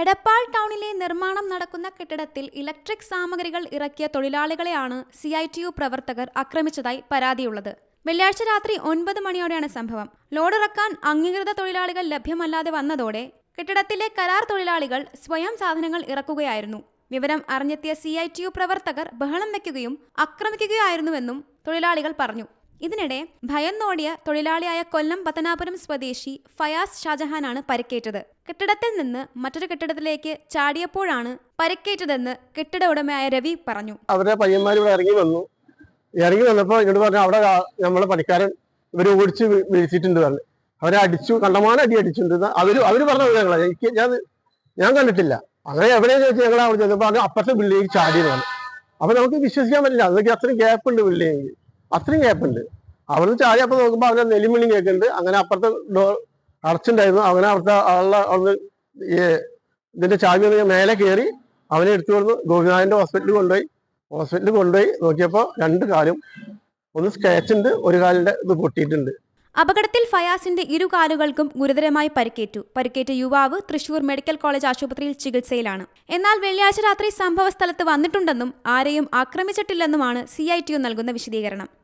എടപ്പാൾ ടൗണിലെ നിർമ്മാണം നടക്കുന്ന കെട്ടിടത്തിൽ ഇലക്ട്രിക് സാമഗ്രികൾ ഇറക്കിയ തൊഴിലാളികളെയാണ് സി ഐ ടി യു പ്രവർത്തകർ ആക്രമിച്ചതായി പരാതിയുള്ളത്. വെള്ളിയാഴ്ച രാത്രി ഒൻപത് മണിയോടെയാണ് സംഭവം. ലോഡ് ഇറക്കാൻ അംഗീകൃത തൊഴിലാളികൾ ലഭ്യമല്ലാതെ വന്നതോടെ കെട്ടിടത്തിലെ കരാർ തൊഴിലാളികൾ സ്വയം സാധനങ്ങൾ ഇറക്കുകയായിരുന്നു. വിവരം അറിഞ്ഞെത്തിയ സി പ്രവർത്തകർ ബഹളം വയ്ക്കുകയും ആക്രമിക്കുകയായിരുന്നുവെന്നും തൊഴിലാളികൾ പറഞ്ഞു. ഇതിനിടെ ഭയന്നോടിയ തൊഴിലാളിയായ കൊല്ലം പത്തനാപുരം സ്വദേശി ഫയാസ് ഷാജഹാനാണ് പരിക്കേറ്റത്. കെട്ടിടത്തിൽ നിന്ന് മറ്റൊരു കെട്ടിടത്തിലേക്ക് ചാടിയപ്പോഴാണ് പരിക്കേറ്റതെന്ന് കെട്ടിട ഉടമയായ രവി പറഞ്ഞു. അവരെ പയ്യന്മാർ ഇവിടെ ഇറങ്ങി വന്നു. ഇറങ്ങി വന്നപ്പോൾ എന്നോട് പറഞ്ഞു അവിടെ നമ്മളെ പണിക്കാരൻ ഇവർ ഓടിച്ച് വിളിച്ചിട്ടുണ്ട് പറഞ്ഞു. അവരെ അടിച്ചു കണ്ടമാനം അടി അടിച്ചിട്ടുണ്ട്. അവർ അവർ പറഞ്ഞ ഞങ്ങളെ എനിക്ക് ഞാൻ ഞാൻ കണ്ടിട്ടില്ല. അങ്ങനെ എവിടെയെന്ന് വെച്ചാൽ ഞങ്ങൾ അവിടെ ചെന്നപ്പോൾ അത് അപ്പുറത്തെ ബിൽഡിംഗ് ചാടിയതാണ് അപ്പൊ നമുക്ക് വിശ്വസിക്കാൻ പറ്റില്ല. അതൊക്കെ അത്രയും ഗ്യാപ്പ് ഉണ്ട് ബിൽഡിംഗ് അത്രയും ഗ്യാപ്പുണ്ട്. അവിടുന്ന് ചാടി അപ്പം നോക്കുമ്പോൾ അവനെ നെലിമിളി കേൾക്കുന്നുണ്ട്. അങ്ങനെ അപ്പുറത്തെ ഡോർ അടച്ചിണ്ടായിരുന്നു. അങ്ങനെ അവിടുത്തെ ആളുടെ അവിടുന്ന് ഇതിന്റെ ചാവി ഒന്ന് മേലെ കയറി അവനെ എടുത്തു കൊടുത്തു ഗോപിനാഥന്റെ ഹോസ്പിറ്റലിൽ കൊണ്ടുപോയി. ഹോസ്പിറ്റലിൽ കൊണ്ടുപോയി. നോക്കിയപ്പോൾ രണ്ട് കാലും ഒന്ന് സ്ക്രാച്ച് ഉണ്ട് ഒരു കാലിന്റെ ഇത് പൊട്ടിയിട്ടുണ്ട്. അപകടത്തിൽ ഫയാസിന്റെ ഇരു കാലുകൾക്കും ഗുരുതരമായി പരിക്കേറ്റു. പരിക്കേറ്റ യുവാവ് തൃശൂർ മെഡിക്കൽ കോളേജ് ആശുപത്രിയിൽ ചികിത്സയിലാണ്. എന്നാൽ വെള്ളിയാഴ്ച രാത്രി സംഭവ സ്ഥലത്ത് വന്നിട്ടുണ്ടെന്നും ആരെയും ആക്രമിച്ചിട്ടില്ലെന്നുമാണ് സി നൽകുന്ന വിശദീകരണം.